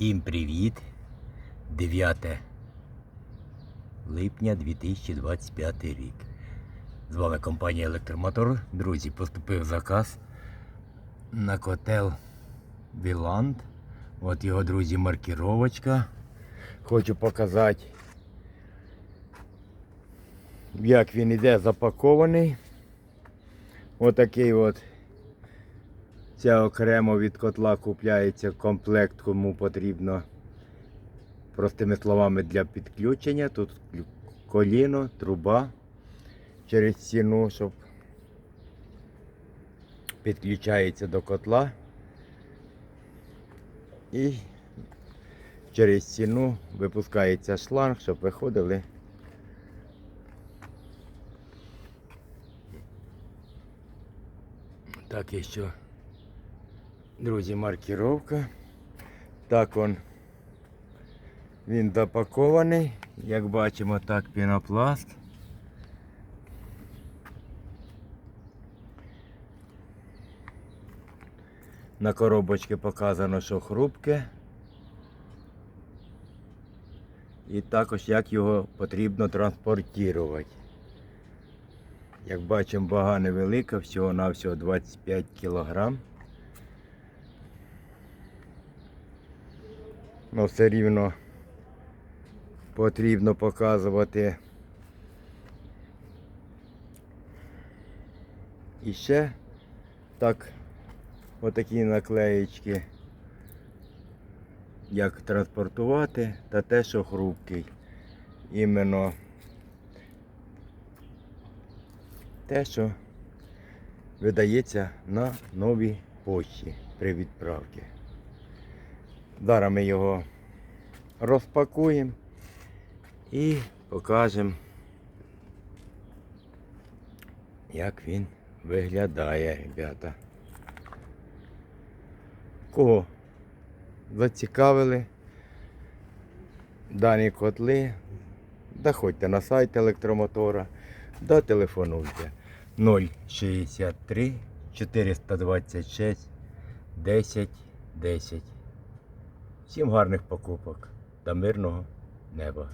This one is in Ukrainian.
Всім привіт! 9 липня 2025 рік. З вами компанія Електромотор. Друзі, поступив заказ на котел Віланд. От його, друзі, маркіровочка. Хочу показати, як він іде запакований. Отакий от Ця окремо від котла купляється комплект, кому потрібно. Простими словами для підключення. Тут коліно, труба через стіну, щоб підключається до котла. І через стіну випускається шланг, щоб виходили. Так, і що. Друзі, маркіровка. Так он він допакований. Як бачимо, так пінопласт. На коробочці показано, що хрупке. І також як його потрібно транспортувати. Як бачимо, вага невелика, всього-навсього 25 кілограм. Ну, все рівно потрібно показувати. І ще так, отакі наклеєчки, як транспортувати та те, що хрупкий. Іменно те, що видається на новій почті при відправці. Зараз ми його розпакуємо і покажемо, як він виглядає, ребята. Кого зацікавили дані котли, заходьте на сайт електромотора, да телефонуйте 063 426 10 10. Всім гарних покупок та мирного неба.